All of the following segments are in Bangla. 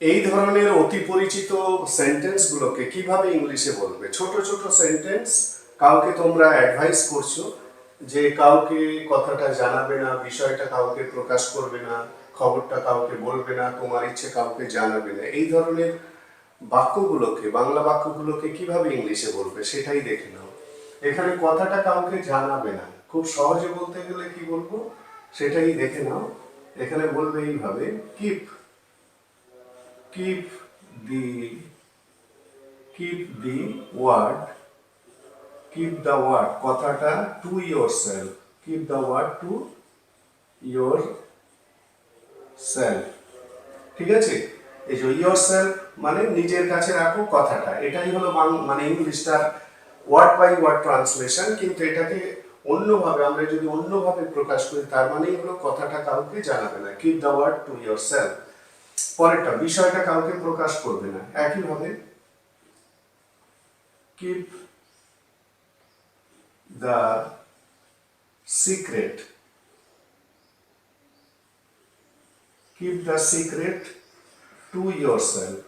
এই ধরনের অতি পরিচিত সেন্টেন্সগুলোকে কীভাবে ইংলিশে বলবে? ছোট ছোট সেন্টেন্স কাউকে তোমরা অ্যাডভাইস করছ যে কাউকে কথাটা জানাবে না, বিষয়টা কাউকে প্রকাশ করবে না, খবরটা কাউকে বলবে না, তোমার ইচ্ছে কাউকে জানাবে না। এই ধরনের বাক্যগুলোকে, বাংলা বাক্যগুলোকে কীভাবে ইংলিশে বলবে সেটাই দেখে নাও। এখানে কথাটা কাউকে জানাবে না। খুব সহজে বলতে গেলে কি বলব? সেটাই দেখে নাও। এখানে বলবে এইভাবে keep keep the keep the word, keep the word, কথাটা to yourself, keep the word to yourself, ঠিক আছে? এই যে yourself মানে নিজের কাছে রাখো কথাটা, এটাই হলো মানে ইংলিশটা ওয়ার্ড বাই ওয়ার্ড ট্রান্সলেশন কিন্তু এটাকে অন্যভাবে, আমরা যদি অন্যভাবে প্রকাশ করি, তার মানেই হলো কথাটা কাউকে জানাবে না keep the word to yourself পরেরটা, বিষয়টা কাউকে প্রকাশ করবে না। একইভাবে keep the secret keep the secret to yourself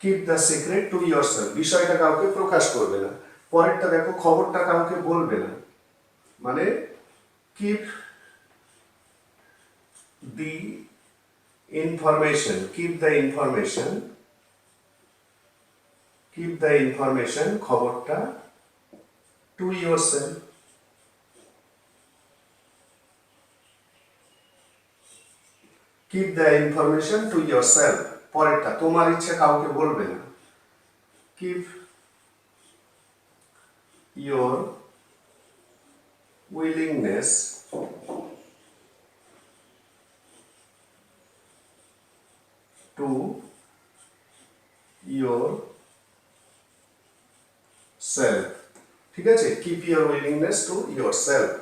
keep the secret to yourself বিষয়টা কাউকে প্রকাশ করবে না। পরেরটা দেখো, খবরটা কাউকে বলবে না। মানে keep the information keep the information keep the information খবরটা to yourself keep the information to yourself পরেরটা তোমার ইচ্ছে কাউকে বলবে না keep your willingness to your self. ঠিক আছে? Keep your willingness to yourself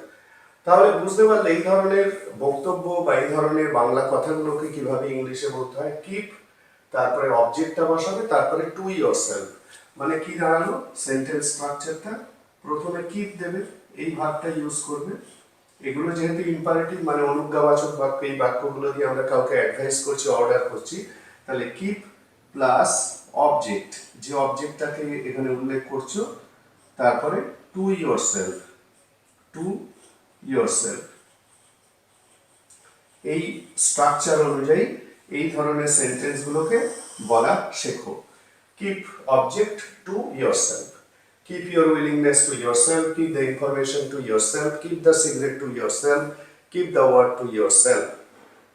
তাহলে বুঝতে পারলে এই ধরনের বক্তব্য বা এই ধরনের বাংলা কথাগুলোকে কীভাবে ইংলিশে বলতে হয়? কিপ তারপরে অবজেক্টটা বসাবে, তারপরে টু ইয়োর সেলফ মানে কি দাঁড়াল? সেন্টেন্স স্ট্রাকচারটা প্রথমে কিপ দেবে, এই ভাবটা ইউজ করবে। এগুলো যেহেতু ইম্পারেটিভ মানে অনুজ্ঞাবাচক বাক্য, এই বাক্যগুলো দিয়ে আমরা কাউকে অ্যাডভাইস করছি অর্ডার করছি তাহলে কিপ প্লাস অবজেক্ট যে অবজেক্টটাকে এখানে উল্লেখ করছ, তারপরে to yourself to yourself এই স্ট্রাকচার অনুযায়ী এই ধরনের সেন্টেন্সগুলোকে বলা শেখো। Keep object to yourself keep your willingness to yourself keep the information to yourself keep the secret to yourself keep the word to yourself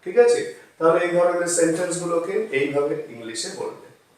ঠিক আছে? তাহলে এই ধরনের সেন্টেন্সগুলোকে এইভাবে ইংলিশে বলবে।